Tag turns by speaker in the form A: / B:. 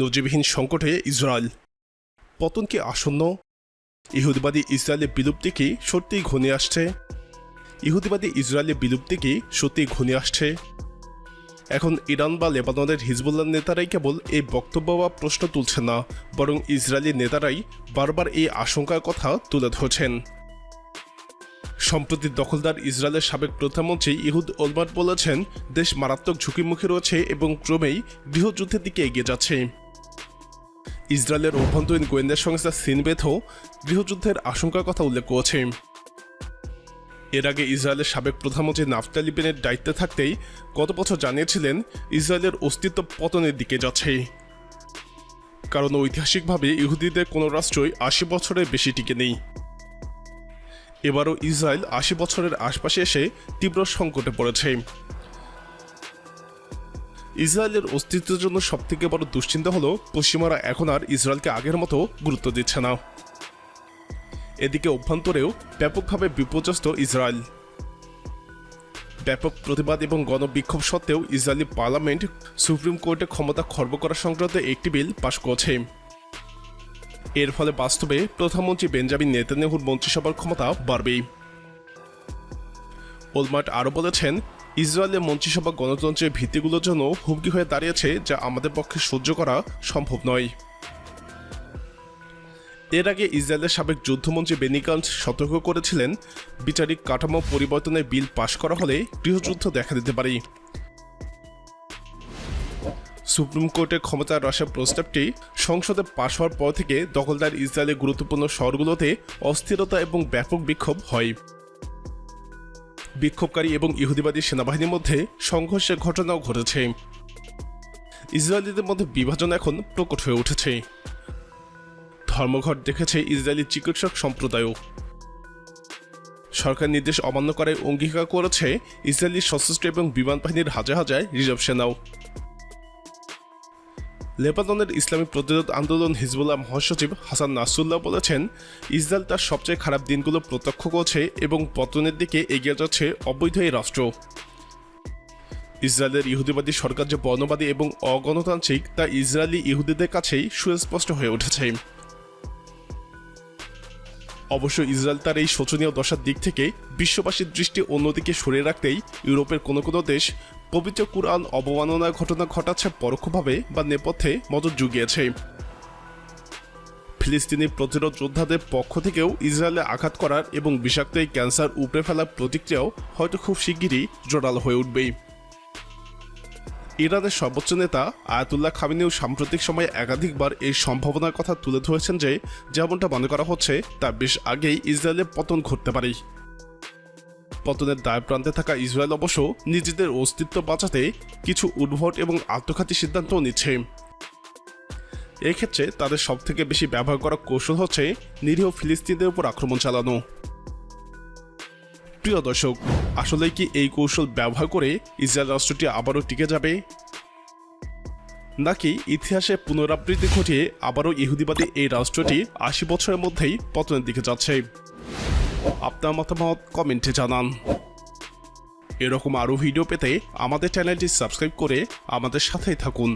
A: নজিবিহীন সংকটে ইসরায়েল। পতন কি আসন্ন। ইহুদিবাদী ইসরায়েলের বিলুপ্তি কি সত্যিই ঘনিয়ে আসছে? ইহুদিবাদী ইসরায়েলের বিলুপ্তি কি সত্যিই ঘনিয়ে আসছে? এখন ইরান বা লেবাননের হিজবুল্লাহ নেতারাই কেবল এই বক্তব্য বা প্রশ্ন তুলছে না, বরং ইসরায়েলি নেতারাই বারবার এই আশঙ্কার কথা তুলে ধরছেন। সম্প্রতি দখলদার ইসরায়েলের সাবেক প্রধানমন্ত্রী ইহুদ ওলমার্ট বলেছেন, দেশ মারাত্মক ঝুঁকির মুখে রয়েছে এবং ক্রমেই গৃহযুদ্ধের দিকে এগিয়ে যাচ্ছে। ইসরায়েলের অভ্যন্তরীণ গোয়েন্দা সংস্থা সিনবেথও গৃহযুদ্ধের আশঙ্কার কথা উল্লেখ করেছে। এর আগে ইসরায়েলের সাবেক প্রধানমন্ত্রী নাফতালি বেনের দায়িত্বে থাকতেই গত বছর জানিয়েছিলেন, ইসরায়েলের অস্তিত্ব পতনের দিকে যাচ্ছে। কারণ ঐতিহাসিকভাবে ইহুদিদের কোনো রাষ্ট্রই আশি বছরের বেশি টিকে নেই। এবারও ইসরায়েল আশি বছরের আশপাশে এসে তীব্র সংকটে পড়েছে। ইসরায়েলের অস্তিত্বের জন্য সবথেকে বড় দুশ্চিন্তা হলো, পশ্চিমারা এখন আর ইসরায়েলকে আগের মতো গুরুত্ব দিচ্ছে না। এদিকে অভ্যন্তরেও ব্যাপকভাবে বিপর্যস্ত ইসরায়েল। ব্যাপক প্রতিবাদ এবং গণবিক্ষোভ সত্ত্বেও ইসরায়েলি পার্লামেন্ট সুপ্রিম কোর্টে ক্ষমতা খর্ব করা সংক্রান্ত একটি বিল পাশ করেছে। এর ফলে বাস্তবে প্রধানমন্ত্রী বেঞ্জামিন নেতানিয়াহুর মন্ত্রিসভার ক্ষমতা বাড়বে ওলমার্ট আরও বলেছেন ইসরায়েলের মন্ত্রিসভা গণতন্ত্রের ভিত্তিগুলোর জন্য হুমকি হয়ে দাঁড়িয়েছে, যা আমাদের পক্ষে সহ্য করা সম্ভব নয়। এর আগে ইসরায়েলের সাবেক যুদ্ধমন্ত্রী বেনিকান্স সতর্ক করেছিলেন, বিচারিক কাঠামো পরিবর্তনের বিল পাশ করা হলে গৃহযুদ্ধ দেখা দিতে পারে। সুপ্রিম কোর্টের ক্ষমতা হ্রাসের প্রস্তাবটি সংসদে পাশ হওয়ার পর থেকে দখলদার ইসরায়েলের গুরুত্বপূর্ণ শহরগুলোতে অস্থিরতা এবং ব্যাপক বিক্ষোভ হয়। বিক্ষোভকারী এবং ইহুদিবাদী সেনাবাহিনীর মধ্যে সংঘর্ষের ঘটনাও ঘটেছে। ইসরায়েলিদের মধ্যে বিভাজন এখন প্রকট হয়ে উঠেছে। ধর্মঘট দেখেছে ইসরায়েলি চিকিৎসক সম্প্রদায়ও। সরকার নির্দেশ অমান্য করায় অঙ্গীকার করেছে ইসরায়েলি সশস্ত্র এবং বিমান বাহিনীর হাজার হাজার রিজার্ভ সেনাও। লেবাননের ইসলামী প্রতিরোধ আন্দোলন হিজবুল্লাহ মহাসচিব হাসান নাসুল্লাহ বলেছেন, ইসরায়েল তার সবচেয়ে খারাপ দিনগুলো প্রত্যক্ষ করছে এবং পতনের দিকে এগিয়ে যাচ্ছে অবৈধ এই রাষ্ট্র। ইসরায়েলের ইহুদিবাদী সরকার যে বর্ণবাদী এবং অগণতান্ত্রিক তা ইসরায়েলি ইহুদিদের কাছেই সুস্পষ্ট হয়ে উঠেছে। অবশ্য ইসরায়েল তার এই শোচনীয় দশার দিক থেকে বিশ্ববাসীর দৃষ্টি অন্যদিকে সরিয়ে রাখতেই ইউরোপের কোনো কোনো দেশ পবিত্র কুরআন অবমাননার ঘটনা ঘটাচ্ছে পরোক্ষভাবে বা নেপথ্যে মদত জুগিয়েছে। ফিলিস্তিনি প্রতিরোধ যোদ্ধাদের পক্ষ থেকেও ইসরায়েলে আঘাত করার এবং বিষাক্ত এই ক্যান্সার উপড়ে ফেলার প্রতিক্রিয়াও হয়তো খুব শিগগিরই জোরালো হয়ে উঠবেই। ইরানের সর্বোচ্চ নেতা আয়াতুল্লাহ খামিনিও সাম্প্রতিক সময়ে একাধিকবার এই সম্ভাবনার কথা তুলে ধরেছেন যে, যেমনটা মনে করা হচ্ছে, তা বেশ আগেই ইসরায়েলের পতন ঘটতে পারে পতনের দায় প্রান্তে থাকা ইসরায়েল অবশ্য নিজেদের অস্তিত্ব বাঁচাতে কিছু উদ্ভট এবং আত্মঘাতী সিদ্ধান্তও নিচ্ছে। এক্ষেত্রে তাদের সবথেকে বেশি ব্যবহার করা কৌশল হচ্ছে নিরীহ ফিলিস্তিনদের উপর আক্রমণ চালানো। প্রিয় দর্শক আসলে কি এই কৌশল ব্যবহার করে ইসরায়েল রাষ্ট্রটি আবারও টিকে যাবে? নাকি ইতিহাসে পুনরাবৃত্তি ঘটিয়ে আবারও ইহুদিবাদী এই রাষ্ট্রটি আশি বছরের মধ্যেই পতনের দিকে যাচ্ছে? আপনার মতামত কমেন্টে জানান। এরকম আরও ভিডিও পেতে আমাদের চ্যানেলটি সাবস্ক্রাইব করে আমাদের সাথেই থাকুন।